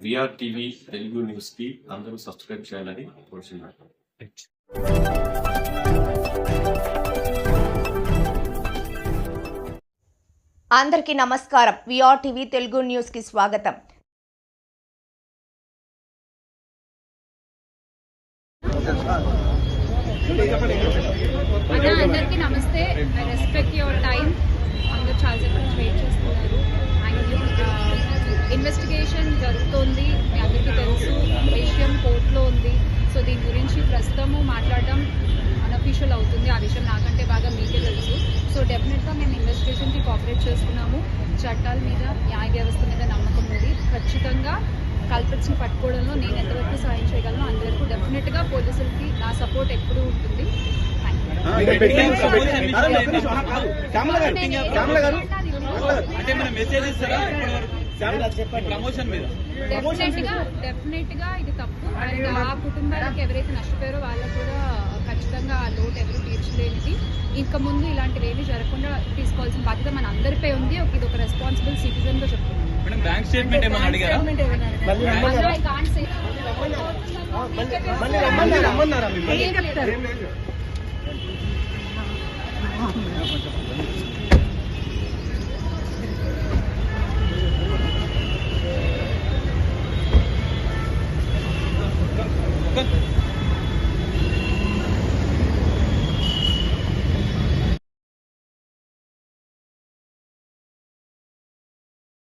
VR TV Telugu న్యూస్కి అందరూ subscribe చేయాలని కోరుచున్నాను. అందరికీ నమస్కారం. విఆర్ టీవీ తెలుగు న్యూస్కి స్వాగతం. అందరికీ నమస్తే. ఐ రెస్పెక్ట్ యువర్ టైం అందరూ చాలాసేపు ఇన్వెస్టిగేషన్ జరుగుతోంది. మీ అందరికీ తెలుసు విషయం కోర్టులో ఉంది. సో దీని గురించి ప్రస్తుతము మాట్లాడడం అన్అఫీషియల్ అవుతుంది. ఆ విషయం నాకంటే బాగా మీకే తెలుసు. సో డెఫినెట్గా మేము ఇన్వెస్టిగేషన్కి కోఆపరేట్ చేస్తున్నాము చట్టాల మీద న్యాయ వ్యవస్థ మీద నమ్మకం ఉంది. ఖచ్చితంగా కల్పిట్స్ని పట్టుకోవడంలో నేను ఎంతవరకు సాయం చేయగలను అంతవరకు డెఫినెట్గా పోలీసులకి నా సపోర్ట్ ఎప్పుడూ ఉంటుంది. అంటే మన మెసేజ్ ఇస్తారా? ప్రమోషన్ మీద. డెఫినెట్గా డెఫినెట్గా ఇది తప్పు. అండ్ ఆ కుటుంబాలకు ఎవరైతే నష్టపోయారో వాళ్ళకు కూడా ఖచ్చితంగా ఆ లోటు ఎవరు తీర్చలేనిది. ఇంకా ముందు ఇలాంటివి ఏమీ జరగకుండా తీసుకోవాల్సిన బాధ్యత మన అందరిపై ఉంది. ఒక ఇది ఒక రెస్పాన్సిబుల్ సిటిజన్గా చెప్తున్నాను. బ్యాంక్ స్టేట్మెంట్ అడిగారా? రమ్మన్నారు?